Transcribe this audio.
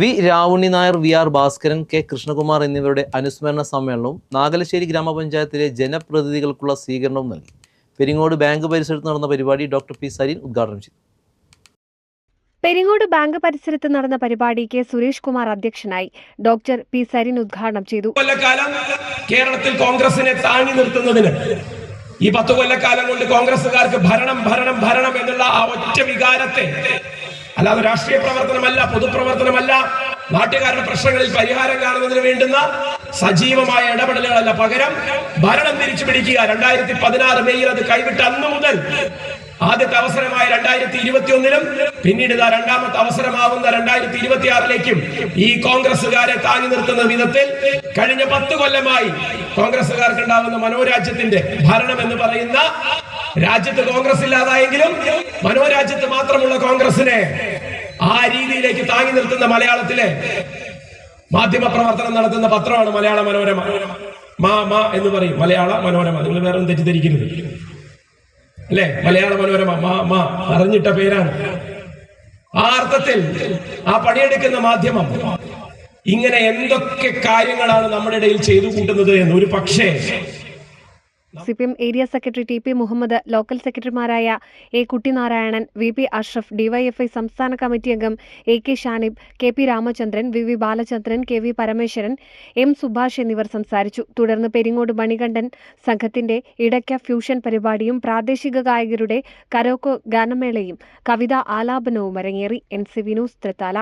V Ravunni Nair V R Bhaskaran K Krishnakumar എന്നിവരുടെ അനുസ്മരണ സമ്മേളനവും നാഗലശ്ശേരി ഗ്രാമപഞ്ചായത്തിലെ ജനപ്രതിനിധികൾക്കുള്ള സ്വീകരണവും നൽകി. പെരിങ്ങോട് ബാങ്ക് പരിസരത്ത് നടന്ന പരിപാടി ഡോക്ടർ പി സരീൻ ഉദ്ഘാടനം ചെയ്തു. പെരിങ്ങോട് ബാങ്ക് പരിസരത്ത് നടന്ന പരിപാടി കെ സുരേഷ് കുമാർ അധ്യക്ഷനായി ഡോക്ടർ പി സരീൻ ഉദ്ഘാടനം ചെയ്തു. കൊല്ലക്കാലം കേരളത്തിൽ കോൺഗ്രസിനെ താങ്ങി നിർത്തുന്നതിന് ഈ പത്ത് കൊല്ലക്കാലം കൊണ്ട് കോൺഗ്രസുകാർക്ക് ഭരണം ഭരണം ഭരണം എന്നുള്ള ആ ഒറ്റ വികാരത്തെ അല്ലാതെ രാഷ്ട്രീയ പ്രവർത്തനമല്ല പൊതുപ്രവർത്തനമല്ല. നാട്ടുകാരുടെ പ്രശ്നങ്ങളിൽ പരിഹാരം കാണുന്നതിന് വേണ്ടുന്ന സജീവമായ ഇടപെടലുകളല്ല പകരം ഭരണം തിരിച്ചു പിടിക്കുക. രണ്ടായിരത്തി പതിനാറ് മെയ്യിൽ അത് കൈവിട്ട് അന്ന് മുതൽ ആദ്യത്തെ അവസരമായ രണ്ടായിരത്തി ഇരുപത്തി ഒന്നിലും പിന്നീട് രണ്ടാമത്തെ അവസരമാവുന്ന രണ്ടായിരത്തി ഇരുപത്തി ആറിലേക്കും ഈ കോൺഗ്രസുകാരെ താങ്ങി നിർത്തുന്ന വിധത്തിൽ കഴിഞ്ഞ പത്ത് കൊല്ലമായി കോൺഗ്രസുകാർക്ക് ഉണ്ടാവുന്ന മനോരാജ്യത്തിന്റെ ഭരണം എന്ന് പറയുന്ന രാജ്യത്ത് കോൺഗ്രസ് ഇല്ലാതായെങ്കിലും മനോരാജ്യത്ത് മാത്രമുള്ള കോൺഗ്രസിനെ ആ രീതിയിലേക്ക് താങ്ങി നിർത്തുന്ന മലയാളത്തിലെ മാധ്യമ പ്രവർത്തനം നടത്തുന്ന പത്രമാണ് മലയാള മനോരമ. മാ മാ എന്ന് പറയും. മലയാള മനോരമ. നിങ്ങൾ വേറെ തെറ്റിദ്ധരിക്കരുത്. അല്ലെ? മലയാള മനോരമ മാ മാ അറിഞ്ഞിട്ട പേരാണ്. ആ അർത്ഥത്തിൽ ആ പണിയെടുക്കുന്ന മാധ്യമം ഇങ്ങനെ എന്തൊക്കെ കാര്യങ്ങളാണ് നമ്മുടെ ഇടയിൽ ചെയ്തു കൂട്ടുന്നത് എന്ന് ഒരു പക്ഷേ C P M area secretary T P Muhammad local സെക്രട്ടറിമാരായ A Kuttinarayanan V P Ashraf DYFI സംസ്ഥാന കമ്മിറ്റി അംഗം A K Shanib K P Ramachandran V V Balachandran K V Parameswaran M Subhash എന്നിവർ സംസാരിച്ചു. തുടർന്ന് പെരിങ്ങോട് മണികണ്ഠൻ സംഘത്തിന്റെ ഇടയ്ക്ക ഫ്യൂഷൻ പരിപാടിയും പ്രാദേശിക ഗായകരുടെ കരോക്കോ ഗാനമേളയും കവിതാ ആലാപനവും അരങ്ങേറി എൻ സി വി തൃത്താല